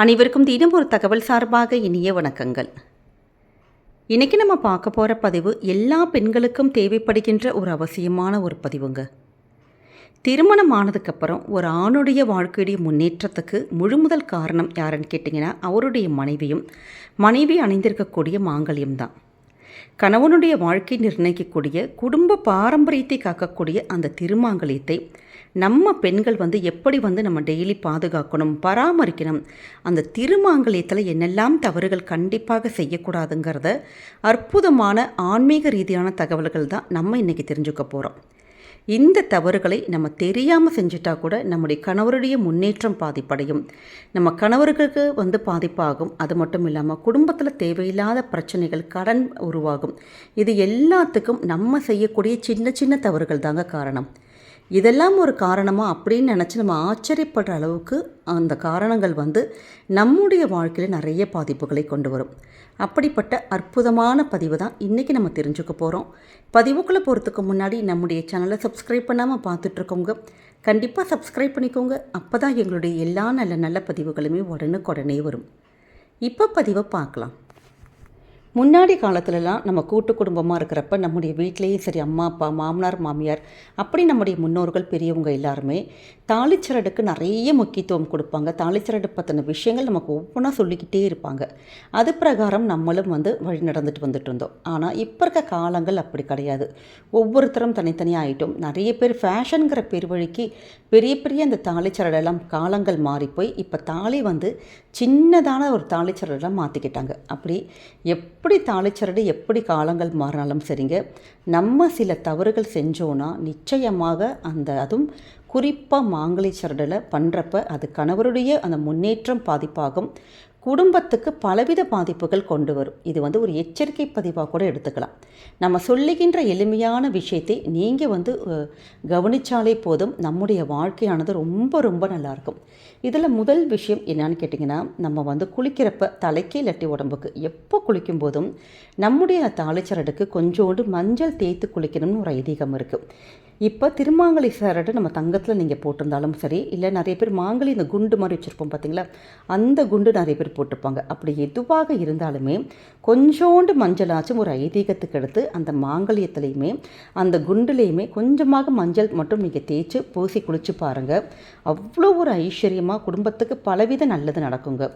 அனைவருக்கும் தினம் ஒரு தகவல் சார்பாக இனிய வணக்கங்கள். இன்றைக்கி நம்ம பார்க்க போகிற பதிவு எல்லா பெண்களுக்கும் தேவைப்படுகின்ற ஒரு அவசியமான ஒரு பதிவுங்க. திருமணம் ஆனதுக்கப்புறம் ஒரு ஆணுடைய வாழ்க்கையுடைய முன்னேற்றத்துக்கு முழு முதல் காரணம் யாருன்னு கேட்டிங்கன்னா அவருடைய மனைவியும் மனைவி அணிந்திருக்கக்கூடிய மாங்கல்யம் தான். கணவனுடைய வாழ்க்கை நிர்ணயிக்கக்கூடிய குடும்ப பாரம்பரியத்தை காக்கக்கூடிய அந்த திருமாங்கல்யத்தை நம்ம பெண்கள் வந்து எப்படி வந்து நம்ம டெய்லி பாதுகாக்கணும் பராமரிக்கணும் அந்த திருமாங்கல்யத்தில் என்னெல்லாம் தவறுகள் கண்டிப்பாக செய்யக்கூடாதுங்கிறத அற்புதமான ஆன்மீக ரீதியான தகவல்கள் தான் நம்ம இன்றைக்கி தெரிஞ்சுக்க போகிறோம் இந்த தவறுகளை நம்ம தெரியாமல் செஞ்சுட்டா கூட நம்முடைய கணவருடைய முன்னேற்றம் பாதிப்படையும். நம்ம கணவர்களுக்கு வந்து பாதிப்பாகும். அது மட்டும் இல்லாமல் குடும்பத்தில் தேவையில்லாத பிரச்சனைகள் கடன் உருவாகும். இது எல்லாத்துக்கும் நம்ம செய்யக்கூடிய சின்ன சின்ன தவறுகள் தாங்க காரணம். இதெல்லாம் ஒரு காரணமாக அப்படின்னு நினச்சி நம்ம ஆச்சரியப்படுற அளவுக்கு அந்த காரணங்கள் வந்து நம்முடைய வாழ்க்கையில் நிறைய பாதிப்புகளை கொண்டு வரும். அப்படிப்பட்ட அற்புதமான பதிவு தான் இன்றைக்கி நம்ம தெரிஞ்சுக்க போகிறோம் பதிவுக்குள்ளே போகிறதுக்கு முன்னாடி நம்முடைய சேனலை சப்ஸ்கிரைப் பண்ணாமல் பார்த்துட்ருக்கோங்க கண்டிப்பாக சப்ஸ்கிரைப் பண்ணிக்கோங்க. அப்போ தான் எங்களுடைய எல்லா நல்ல நல்ல பதிவுகளுமே உடனுக்குடனே வரும். இப்போ பதிவை பார்க்கலாம். முன்னாடி காலத்துலலாம் நம்ம கூட்டு குடும்பமாக இருக்கிறப்ப நம்முடைய வீட்லேயும் சரி அம்மா அப்பா மாமனார் மாமியார் அப்படி நம்முடைய முன்னோர்கள் பெரியவங்க எல்லாருமே தாளிச்சரடுக்கு நிறைய முக்கியத்துவம் கொடுப்பாங்க. தாளிச்சரடு பற்றின விஷயங்கள் நமக்கு ஒவ்வொன்றா சொல்லிக்கிட்டே இருப்பாங்க. அது பிரகாரம் நம்மளும் வந்து வழி நடந்துட்டு வந்துட்டு இருந்தோம். ஆனால் இப்போ இருக்க காலங்கள் அப்படி கிடையாது. ஒவ்வொருத்தரும் தனித்தனியாக ஆகிட்டோம் நிறைய பேர் ஃபேஷனுங்கிற பேர் வழிக்கு பெரிய பெரிய அந்த தாளிச்சரடெல்லாம் காலங்கள் மாறி போய் இப்போ தாலி வந்து சின்னதான ஒரு தாளிச்சரடெல்லாம் மாற்றிக்கிட்டாங்க அப்படி எப் எப்படி தாளிச்சரடு எப்படி காலங்கள் மாறினாலும் சரிங்க. நம்ம சில தவறுகள் செஞ்சோன்னா நிச்சயமாக அந்த அதுவும் குறிப்பாக மாங்கலி சரடில் பண்ணுறப்ப அது கணவருடைய அந்த முன்னேற்றம் பாதிப்பாகும். குடும்பத்துக்கு பலவித பாதிப்புகள் கொண்டு வரும். இது வந்து ஒரு எச்சரிக்கை பதிவாக கூட எடுத்துக்கலாம். நம்ம சொல்லுகின்ற எளிமையான விஷயத்தை நீங்கள் வந்து கவனித்தாலே போதும். நம்முடைய வாழ்க்கையானது ரொம்ப ரொம்ப நல்லாயிருக்கும் இதில் முதல் விஷயம் என்னன்னு கேட்டிங்கன்னா நம்ம வந்து குளிக்கிறப்ப தலைக்கு இல்லாட்டி உடம்புக்கு எப்போ குளிக்கும் போதும் நம்முடைய தாளிச்சரடுக்கு கொஞ்சோண்டு மஞ்சள் தேய்த்து குளிக்கணும்னு ஒரு ஐதீகம் இருக்குது இப்போ திருமாங்கலி சரடு நம்ம தங்கத்தில் நீங்கள் போட்டிருந்தாலும் சரி இல்லை நிறைய பேர் மாங்கலி இந்த குண்டு மாதிரி வச்சுருப்போம் பார்த்தீங்களா அந்த குண்டு நிறைய பேர் போட்டிருப்பாங்க. அப்படி எதுவாக இருந்தாலுமே கொஞ்சோண்டு மஞ்சளாச்சும் ஒரு ஐதீகத்துக்கு எடுத்து அந்த மாங்கல்யத்துலேயுமே அந்த குண்டுலேயுமே கொஞ்சமாக மஞ்சள் மட்டும் நீங்கள் தேய்ச்சி பூசி குளிச்சு பாருங்கள் அவ்வளோ ஒரு ஐஸ்வர்யமாக குடும்பத்துக்கு பலவித நல்லது நடக்குங்க.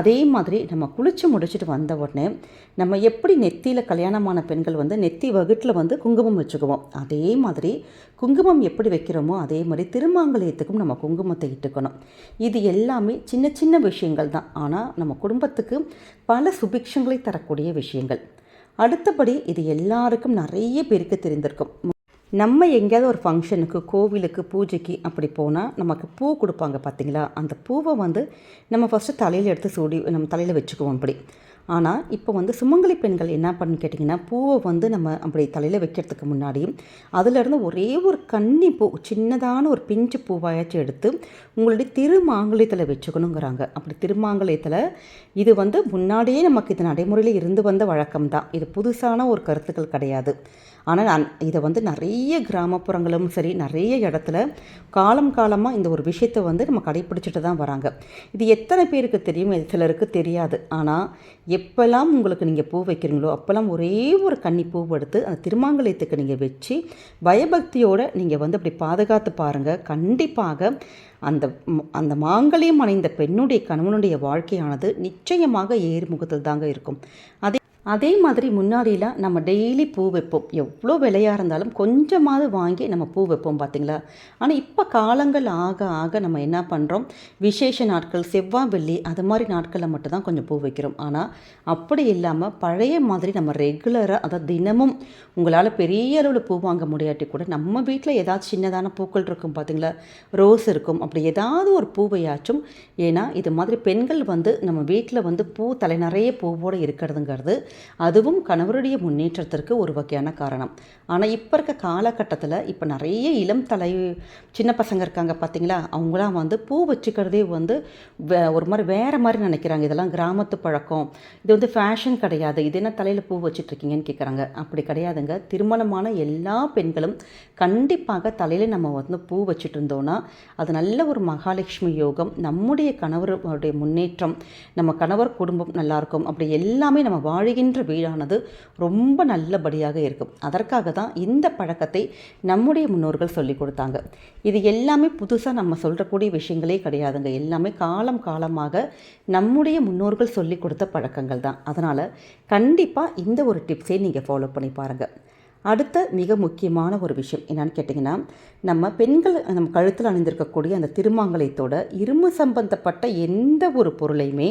அதே மாதிரி நம்ம குளித்து முடிச்சுட்டு வந்த உடனே நம்ம எப்படி நெத்தியில் கல்யாணமான பெண்கள் வந்து நெத்தி வகுட்டில் வந்து குங்குமம் வச்சுக்குவோம். அதே மாதிரி குங்குமம் எப்படி வைக்கிறோமோ அதே மாதிரி திருமாங்கல்யத்துக்கும் நம்ம குங்குமத்தை இட்டுக்கணும். இது எல்லாமே சின்ன சின்ன விஷயங்கள் தான். ஆனால் நம்ம குடும்பத்துக்கு பல சுபிக்ஷங்களை தரக்கூடிய விஷயங்கள். அடுத்தபடி இது எல்லாருக்கும் நிறைய பேருக்கு தெரிந்திருக்கும். நம்ம எங்கேயாவது ஒரு ஃபங்க்ஷனுக்கு கோவிலுக்கு பூஜைக்கு அப்படி போனால் நமக்கு பூ கொடுப்பாங்க பார்த்தீங்களா அந்த பூவை வந்து நம்ம ஃபஸ்ட்டு தலையில் எடுத்து சூடி நம்ம தலையில் வச்சுக்குவோம் அப்படி ஆனால் இப்போ வந்து சுமங்கலி பெண்கள் என்ன பண்ணு கேட்டிங்கன்னா பூவை வந்து நம்ம அப்படி தலையில் வைக்கிறதுக்கு முன்னாடி அதிலிருந்து ஒரே ஒரு கன்னி பூ சின்னதான ஒரு பிஞ்சு பூவாயாச்சும் எடுத்து உங்களுடைய திருமாங்கலியத்தில் வச்சுக்கணுங்கிறாங்க. அப்படி திருமாங்கலியத்தில் இது வந்து முன்னாடியே நமக்கு இது நடைமுறையில் இருந்து வந்த வழக்கம் தான் இது புதுசான ஒரு கருத்துக்கள் கிடையாது. ஆனால் இதை வந்து நிறைய கிராமப்புறங்களும் சரி நிறைய இடத்துல காலம் காலமாக இந்த ஒரு விஷயத்தை வந்து நம்ம கடைப்பிடிச்சிட்டு தான் வராங்க. இது எத்தனை பேருக்கு தெரியும் சிலருக்கு தெரியாது. ஆனால் எப்போல்லாம் உங்களுக்கு நீங்கள் பூ வைக்கிறீங்களோ அப்போல்லாம் ஒரே ஒரு கன்னி பூ எடுத்து அந்த திருமாங்கலயத்துக்கு நீங்கள் வச்சு பயபக்தியோடு நீங்கள் வந்து அப்படி பாதுகாத்து பாருங்கள் கண்டிப்பாக அந்த அந்த மாங்கலியம் அணைந்த பெண்ணுடைய கணவனுடைய வாழ்க்கையானது நிச்சயமாக ஏறுமுகத்தில் தாங்க இருக்கும். அதே அதே மாதிரி முன்னாடிலாம் நம்ம டெய்லி பூ வைப்போம். எவ்வளோ விலையாக இருந்தாலும் கொஞ்சமாவது வாங்கி நம்ம பூ வைப்போம் பார்த்திங்களா ஆனால் இப்போ காலங்கள் ஆக ஆக நம்ம என்ன பண்ணுறோம் விசேஷ நாட்கள் செவ்வாய் வெள்ளி அது மாதிரி நாட்களில் மட்டும்தான் கொஞ்சம் பூ வைக்கிறோம். ஆனால் அப்படி இல்லாமல் பழைய மாதிரி நம்ம ரெகுலராக அதாவது தினமும் உங்களால் பெரிய அளவில் பூ வாங்க முடியாட்டி கூட நம்ம வீட்டில் ஏதாச்சும் சின்னதான பூக்கள் இருக்கும் பார்த்திங்களா ரோஸ் இருக்கும். அப்படி ஏதாவது ஒரு பூவையாச்சும் ஏன்னா இது மாதிரி பெண்கள் வந்து நம்ம வீட்டில் வந்து பூ தலை நிறைய பூவோடு இருக்கிறதுங்கிறது அதுவும் கணவருடைய முன்னேற்றத்திற்கு ஒரு வகையான காரணம். ஆனால் இப்போ இருக்க காலகட்டத்தில் இப்போ நிறைய இளம் தலை சின்ன பசங்க இருக்காங்க பார்த்தீங்களா அவங்களாம் வந்து பூ வச்சுக்கிறதே வந்து ஒரு மாதிரி வேறு மாதிரி நினைக்கிறாங்க. இதெல்லாம் கிராமத்து பழக்கம். இது வந்து ஃபேஷன் கிடையாது. இது என்ன தலையில் பூ வச்சுட்ருக்கீங்கன்னு கேட்குறாங்க அப்படி கிடையாதுங்க. திருமணமான எல்லா பெண்களும் கண்டிப்பாக தலையில் நம்ம வந்து பூ வச்சுட்டு இருந்தோன்னா அது நல்ல ஒரு மகாலட்சுமி யோகம். நம்முடைய கணவருடைய முன்னேற்றம் நம்ம கணவர் குடும்பம் நல்லாயிருக்கும் அப்படி எல்லாமே நம்ம வாழுகின்ற வீடானது ரொம்ப நல்லபடியாக இருக்கும். அதற்காக தான் இந்த பழக்கத்தை நம்முடைய முன்னோர்கள் சொல்லி கொடுத்தாங்க. இது எல்லாமே புதுசாக நம்ம சொல்கிறக்கூடிய விஷயங்களே கிடையாதுங்க. எல்லாமே காலம் காலமாக நம்முடைய முன்னோர்கள் சொல்லி கொடுத்த பழக்கங்கள் தான். அதனால் கண்டிப்பாக இந்த ஒரு டிப்ஸை நீங்கள் ஃபாலோ பண்ணி பாருங்கள் அடுத்த மிக முக்கியமான ஒரு விஷயம் என்னன்னு கேட்டிங்கன்னா நம்ம பெண்கள் நம்ம கழுத்தில் அணிந்திருக்கக்கூடிய அந்த திருமாங்கலயத்தோட இரும்பு சம்பந்தப்பட்ட எந்த ஒரு பொருளையுமே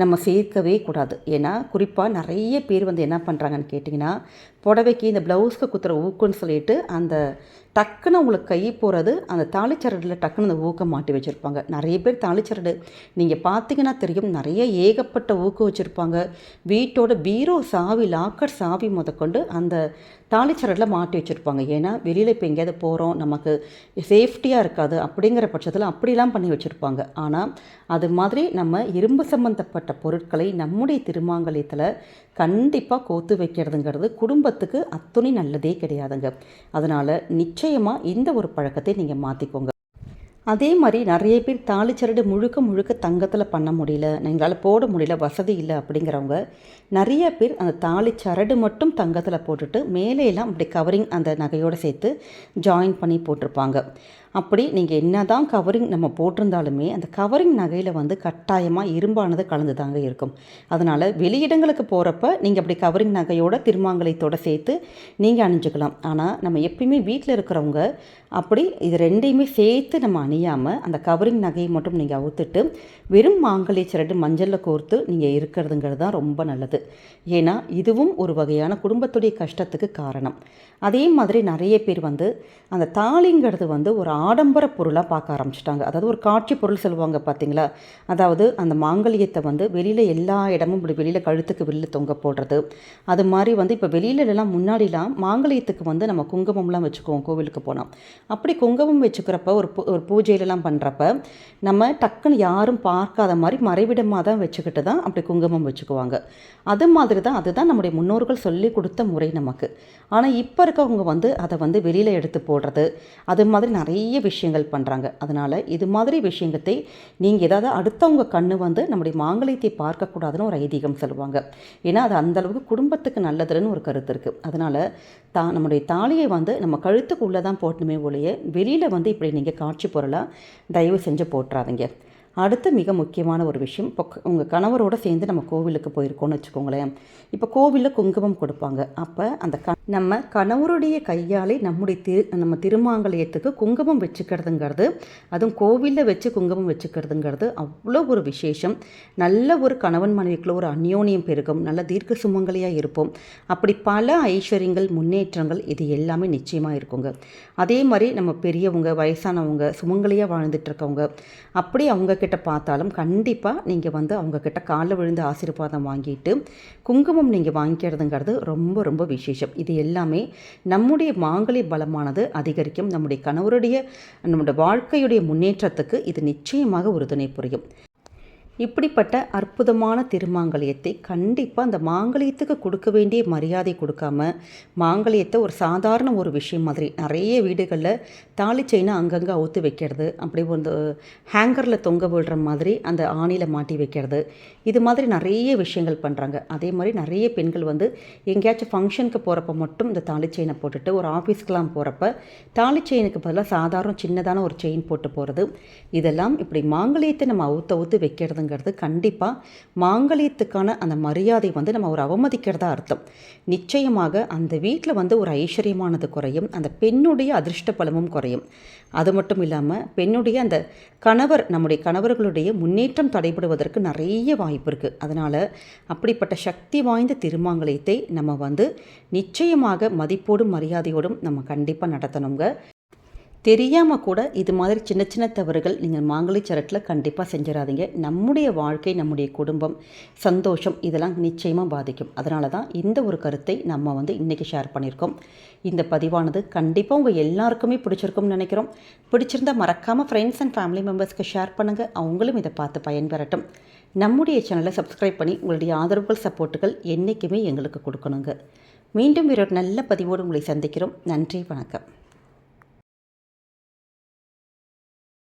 நம்ம சேர்க்கவே கூடாது. ஏன்னா குறிப்பாக நிறைய பேர் வந்து என்ன பண்ணுறாங்கன்னு கேட்டிங்கன்னா புடவைக்கு இந்த ப்ளவுஸ்க்கு குத்துற ஊக்குன்னு சொல்லிட்டு அந்த டக்குன்னு உங்களுக்கு கை போகிறது அந்த தாளிச்சரடில் டக்குன்னு அந்த ஊக்கம் மாட்டி வச்சுருப்பாங்க. நிறைய பேர் தாளிச்சரடு. நீங்கள் பார்த்தீங்கன்னா தெரியும் நிறைய ஏகப்பட்ட ஊக்கம் வச்சுருப்பாங்க. வீட்டோட பீரோ சாவி லாக்கர் சாவி முதற்கொண்டு அந்த தாளிச்சரடில் மாட்டி வச்சுருப்பாங்க. ஏன்னா வெளியில் இப்போ எங்கேயாவது போகிறோம் நமக்கு சேஃப்டியாக இருக்காது அப்படிங்கிற பட்சத்தில் அப்படிலாம் பண்ணி வச்சுருப்பாங்க. ஆனால் அது மாதிரி நம்ம இரும்பு சம்மந்தப்பட்ட பொருட்களை நம்முடைய திருமாங்கல்யத்தில் கண்டிப்பாக கோத்து வைக்கிறதுங்கிறது குடும்பத்துக்கு அத்துணை நல்லதே கிடையாதுங்க. அதனால் நிச்சயம் நிச்சயமாக இந்த ஒரு பழக்கத்தை நீங்கள் மாற்றிக்கோங்க அதே மாதிரி நிறைய பேர் தாலிச்சரடு முழுக்க முழுக்க தங்கத்தில் பண்ண முடியல எங்களால் போட முடியல வசதி இல்லை அப்படிங்கிறவங்க நிறைய பேர் அந்த தாலி சரடு மட்டும் தங்கத்தில் போட்டுட்டு மேலேலாம் அப்படி கவரிங் அந்த நகையோடு சேர்த்து ஜாயின் பண்ணி போட்டிருப்பாங்க. அப்படி நீங்கள் என்ன தான் கவரிங் நம்ம போட்டிருந்தாலுமே அந்த கவரிங் நகையில் வந்து கட்டாயமாக இரும்பானது கலந்து தாங்க இருக்கும். அதனால் வெளியிடங்களுக்கு போகிறப்ப நீங்கள் அப்படி கவரிங் நகையோட திருமாங்கலயத்தோடு சேர்த்து நீங்கள் அணிஞ்சுக்கலாம். ஆனால் நம்ம எப்பயுமே வீட்டில் இருக்கிறவங்க அப்படி இது ரெண்டையுமே சேர்த்து நம்ம அணியாமல் அந்த கவரிங் நகையை மட்டும் நீங்கள் அவுத்துட்டு வெறும் மாங்கல்ய சிரட்டு மஞ்சளில் கோர்த்து நீங்கள் இருக்கிறதுங்கிறது தான் ரொம்ப நல்லது. ஏன்னா இதுவும் ஒரு வகையான குடும்பத்துடைய கஷ்டத்துக்கு காரணம். அதே மாதிரி நிறைய பேர் வந்து அந்த தாலிங்கிறது வந்து ஒரு ஆடம்பர பொருளாக பார்க்க ஆரம்பிச்சிட்டாங்க. அதாவது ஒரு காட்சி பொருள் சொல்லுவாங்க பார்த்தீங்களா அதாவது அந்த மாங்கல்யத்தை வந்து வெளியில் எல்லா இடமும் இப்படி வெளியில் கழுத்துக்கு வெளியில் தொங்க போடுறது. அது மாதிரி வந்து இப்போ வெளியிலலாம் முன்னாடிலாம் மாங்கல்யத்துக்கு வந்து நம்ம குங்குமம்லாம் வச்சுக்குவோம் கோவிலுக்கு போனால் அப்படி குங்குமம் வச்சுக்கிறப்ப ஒரு ஒரு பூஜையிலலாம் பண்ணுறப்ப நம்ம டக்குன்னு யாரும் பார்க்காத மாதிரி மறைவிடமாக தான் வச்சுக்கிட்டு தான் அப்படி குங்குமம் வச்சுக்குவாங்க. அது மாதிரி தான் அதுதான் நம்முடைய முன்னோர்கள் சொல்லி கொடுத்த முறை நமக்கு. ஆனால் இப்போ இருக்கவங்க வந்து அதை வந்து வெளியில் எடுத்து போடுறது அது மாதிரி நிறைய விஷயங்கள் பண்ணுறாங்க அதனால் இது மாதிரி விஷயத்தை நீங்கள் ஏதாவது அடுத்தவங்க கண்ணு வந்து நம்முடைய மாங்கலியத்தை பார்க்கக்கூடாதுன்னு ஒரு ஐதீகம் சொல்லுவாங்க. ஏன்னா அது அந்தளவுக்கு குடும்பத்துக்கு நல்லதுன்னு ஒரு கருத்து இருக்குது அதனால் தா நம்முடைய தாலியை வந்து நம்ம கழுத்துக்குள்ளே தான் போட்டணுமே ஒழிய வெளியில் வந்து இப்படி நீங்கள் காட்சி பொருளாக தயவு செஞ்சு போட்டுறாதீங்க அடுத்து மிக முக்கியமான ஒரு விஷயம் இப்போ உங்கள் கணவரோடு சேர்ந்து நம்ம கோவிலுக்கு போயிருக்கோம்னு வச்சுக்கோங்களேன். இப்போ கோவிலில் குங்குமம் கொடுப்பாங்க. அப்போ அந்த க நம்ம கணவருடைய கையாலே நம்முடைய திரு நம்ம திருமாங்கலயத்துக்கு குங்குமம் வச்சுக்கிறதுங்கிறது அதுவும் கோவிலில் வச்சு குங்குமம் வச்சுக்கிறதுங்கிறது அவ்வளோ ஒரு விசேஷம். நல்ல ஒரு கணவன் மனைவிக்குள்ள ஒரு அந்யோன்யம் பெருகும் நல்ல தீர்க்க சுமங்கலியாக இருப்போம். அப்படி பல ஐஸ்வர்யங்கள் முன்னேற்றங்கள் இது எல்லாமே நிச்சயமாக இருக்குங்க. அதே மாதிரி நம்ம பெரியவங்க வயசானவங்க சுமங்கலியாக வாழ்ந்துட்டுருக்கவங்க அப்படி அவங்கக்கிட்ட பார்த்தாலும் கண்டிப்பாக நீங்கள் வந்து அவங்கக்கிட்ட காலில் விழுந்து ஆசீர்வாதம் வாங்கிட்டு குங்குமம் நீங்கள் வாங்கிக்கிறதுங்கிறது ரொம்ப ரொம்ப விசேஷம். இது எல்லாமே நம்முடைய மாங்கலி பலமானது அதிகரிக்கும். நம்முடைய கணவருடைய நம்முடைய வாழ்க்கையுடைய முன்னேற்றத்துக்கு இது நிச்சயமாக உறுதுணை புரியும். இப்படிப்பட்ட அற்புதமான திருமாங்கலியத்தை கண்டிப்பாக அந்த மாங்கலியத்துக்கு கொடுக்க வேண்டிய மரியாதை கொடுக்காம மாங்கலியத்தை ஒரு சாதாரண ஒரு விஷயம் மாதிரி நிறைய வீடுகளில் தாலி செயினை அங்கங்கே அவுத்து வைக்கிறது அப்படி வந்து ஹேங்கரில் தொங்க விடுற மாதிரி அந்த ஆணியில் மாட்டி வைக்கிறது. இது மாதிரி நிறைய விஷயங்கள் பண்ணுறாங்க அதே மாதிரி நிறைய பெண்கள் வந்து எங்கேயாச்சும் ஃபங்க்ஷனுக்கு போகிறப்ப மட்டும் இந்த தாலி செயினை போட்டுட்டு ஒரு ஆஃபீஸ்க்கெலாம் போகிறப்ப தாலி செயினுக்கு பதிலாக சாதாரண சின்னதான ஒரு செயின் போட்டு போகிறது இதெல்லாம் இப்படி மாங்கலியத்தை நம்ம அவுத்து அவுத்து வைக்கிறது அப்படிங்கிறது கண்டிப்பாக மாங்கலியத்துக்கான அந்த மரியாதை வந்து நம்ம ஒரு அவமதிக்கிறதா அர்த்தம். நிச்சயமாக அந்த வீட்டில் வந்து ஒரு ஐஸ்வர்யமானது குறையும் அந்த பெண்ணுடைய அதிர்ஷ்ட பலமும் குறையும். அது மட்டும் இல்லாமல் பெண்ணுடைய அந்த கணவர் நம்முடைய கணவர்களுடைய முன்னேற்றம் தடைபடுவதற்கு நிறைய வாய்ப்பு இருக்குது அதனால் அப்படிப்பட்ட சக்தி வாய்ந்த திருமாங்கலயத்தை நம்ம வந்து நிச்சயமாக மதிப்போடும் மரியாதையோடும் நம்ம கண்டிப்பாக நடத்தணுங்க. தெரியாமல் கூட இது மாதிரி சின்ன சின்ன தவறுகள் நீங்கள் மாங்கலி சரட்டில் கண்டிப்பாக செஞ்சிடாதீங்க. நம்முடைய வாழ்க்கை நம்முடைய குடும்பம் சந்தோஷம் இதெல்லாம் நிச்சயமாக பாதிக்கும். அதனால தான் இந்த ஒரு கருத்தை நம்ம வந்து இன்றைக்கி ஷேர் பண்ணியிருக்கோம். இந்த பதிவானது கண்டிப்பாக உங்கள் எல்லாருக்குமே பிடிச்சிருக்கும்னு நினைக்கிறோம். பிடிச்சிருந்தா மறக்காமல் ஃப்ரெண்ட்ஸ் அண்ட் ஃபேமிலி மெம்பர்ஸ்க்கு ஷேர் பண்ணுங்கள் அவங்களும் இதை பார்த்து பயன்பெறட்டும். நம்முடைய சேனலை சப்ஸ்கிரைப் பண்ணி உங்களுடைய ஆதரவுகள் சப்போர்ட்டுகள் என்றைக்குமே எங்களுக்கு கொடுக்கணுங்க. மீண்டும் ஒரு நல்ல பதிவோடு உங்களை சந்திக்கிறோம். நன்றி வணக்கம்.